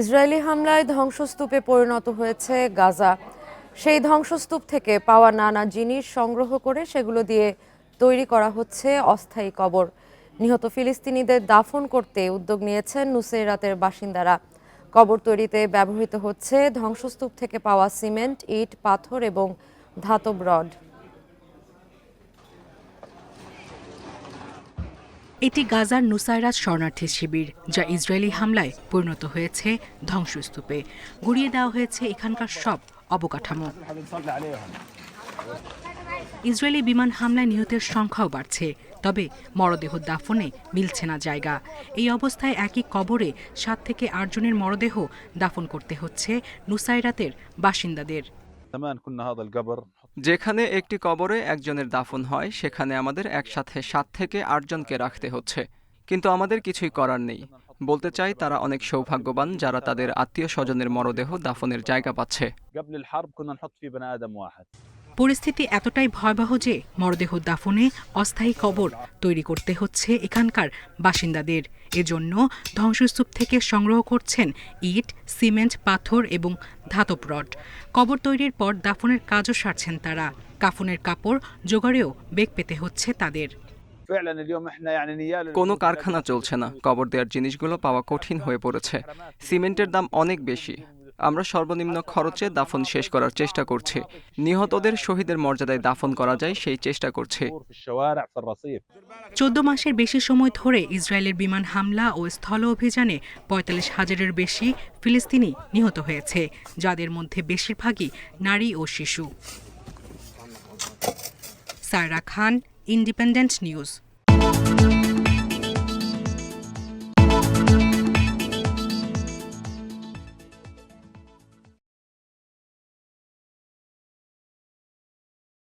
Israeli হামলায় ধ্বংসস্তূপে পরিণত হয়েছে গাজা। সেই ধ্বংসস্তূপ থেকে পাওয়া নানা জিনিস সংগ্রহ করে সেগুলো দিয়ে তৈরি করা হচ্ছে অস্থায়ী কবর। নিহত ফিলিস্তিনিদের দাফন করতে উদ্যোগ নিয়েছেন নুসেরাতের বাসিন্দারা। কবর তৈরিতে ব্যবহৃত হচ্ছে ধ্বংসস্তূপ থেকে পাওয়া সিমেন্ট, ইট, পাথর এবং ধাতব রড। এটি গাজার নুসাইরাত শরণার্থী শিবির, যা ইসরায়েলি হামলায় পরিণত হয়েছে ধ্বংসস্তূপে। গুড়িয়ে দেওয়া হয়েছে এখানকার সব অবকাঠামো। ইসরায়েলি বিমান হামলায় নিহতের সংখ্যাও বাড়ছে, তবে মরদেহ দাফনে মিলছে না জায়গা। এই অবস্থায় একই কবরে সাত থেকে আটজনের মরদেহ দাফন করতে হচ্ছে নুসাইরাতের বাসিন্দাদের। যেখানে একটি কবরে একজনের দাফন হয়, সেখানে আমাদের একসাথে সাত থেকে আটজনকে রাখতে হচ্ছে। কিন্তু আমাদের কিছুই করার নেই। বলতে চাই, তারা অনেক সৌভাগ্যবান যারা তাদের আত্মীয় স্বজনের মরদেহ দাফনের জায়গা পাচ্ছে। পরিস্থিতি এতটাই ভয়াবহ যে মরদেহ দাফনে অস্থায়ী কবর তৈরি করতে হচ্ছে এখানকার বাসিন্দাদের। এজন্য ধ্বংসস্তূপ থেকে সংগ্রহ করছেন ইট, সিমেন্ট, পাথর এবং ধাতব রড। কবর তৈরির পর দাফনের কাজও সারছেন তারা। কাফনের কাপড় জোগাড়েও বেগ পেতে হচ্ছে তাদের। কোনো কারখানা চলছে না। কবর দেওয়ার জিনিসগুলো পাওয়া কঠিন হয়ে পড়েছে। সিমেন্টের দাম অনেক বেশি। আমরা সর্বনিম্ন খরচে দাফন শেষ করার চেষ্টা করছে। নিহতদের শহীদের মর্যাদায় দাফন করা যায়, সেই চেষ্টা করছে। চোদ্দ মাসের বেশি সময় ধরে ইসরায়েলের বিমান হামলা ও স্থল অভিযানে পঁয়তাল্লিশ হাজারের বেশি ফিলিস্তিনি নিহত হয়েছে, যাদের মধ্যে বেশিরভাগই নারী ও শিশু। Saira Khan, Independent news.